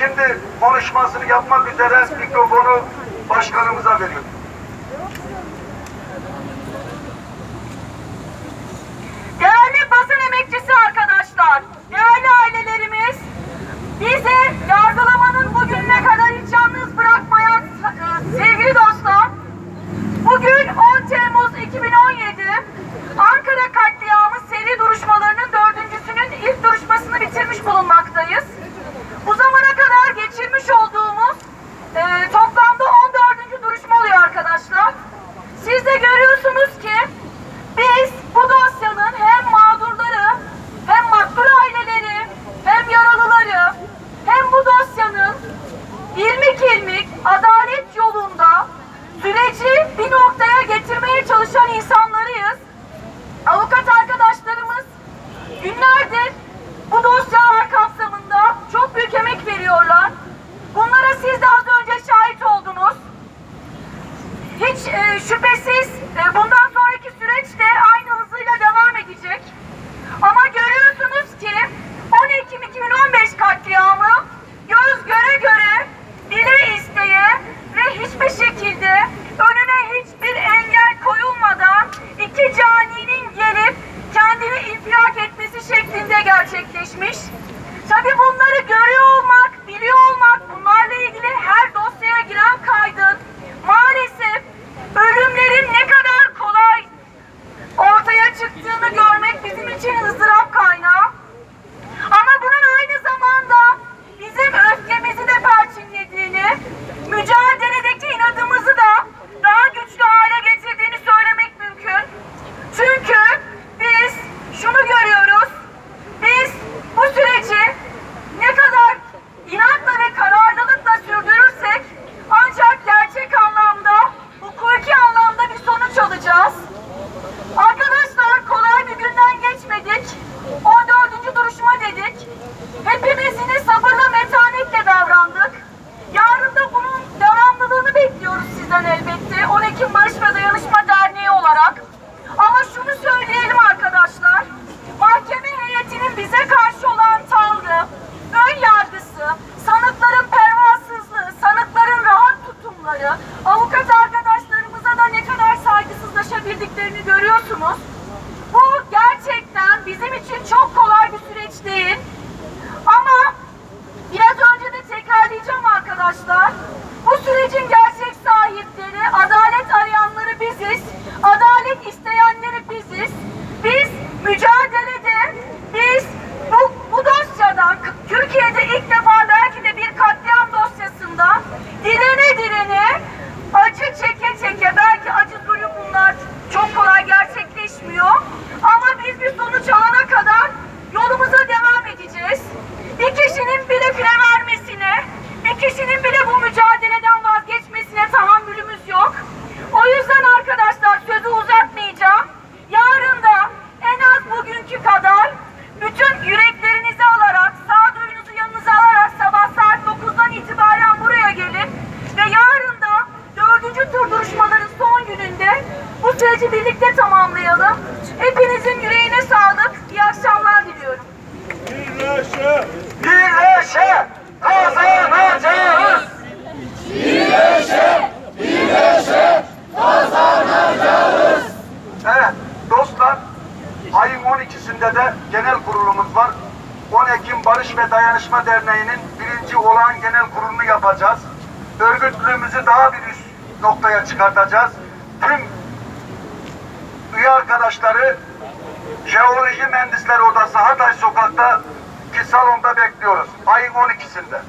Şimdi konuşmasını yapmak üzere mikrofonu başkanımıza veriyorum. Hiç e, şüphesiz e, bunun tarafından elbette 10 Ekim Barış ve Dayanışma Derneği olarak. Ama şunu söyleyelim arkadaşlar. Mahkeme heyetinin bize karşı olan tavrı, ön yargısı, sanıkların pervasızlığı, sanıkların rahat tutumları, avukat arkadaşlarımıza da ne kadar saygısızlaşabildiklerini görüyorsunuz. Bu gerçekten bizim için çok kolay bir süreç değil. Ekim'de de genel kurulumuz var. 10 Ekim Barış ve Dayanışma Derneği'nin birinci olağan genel kurulunu yapacağız. Örgütlüğümüzü daha bir üst noktaya çıkartacağız. Tüm üye arkadaşları Jeoloji Mühendisleri Odası Hatay Sokak'ta ki salonda bekliyoruz. Ayın 12'sinde.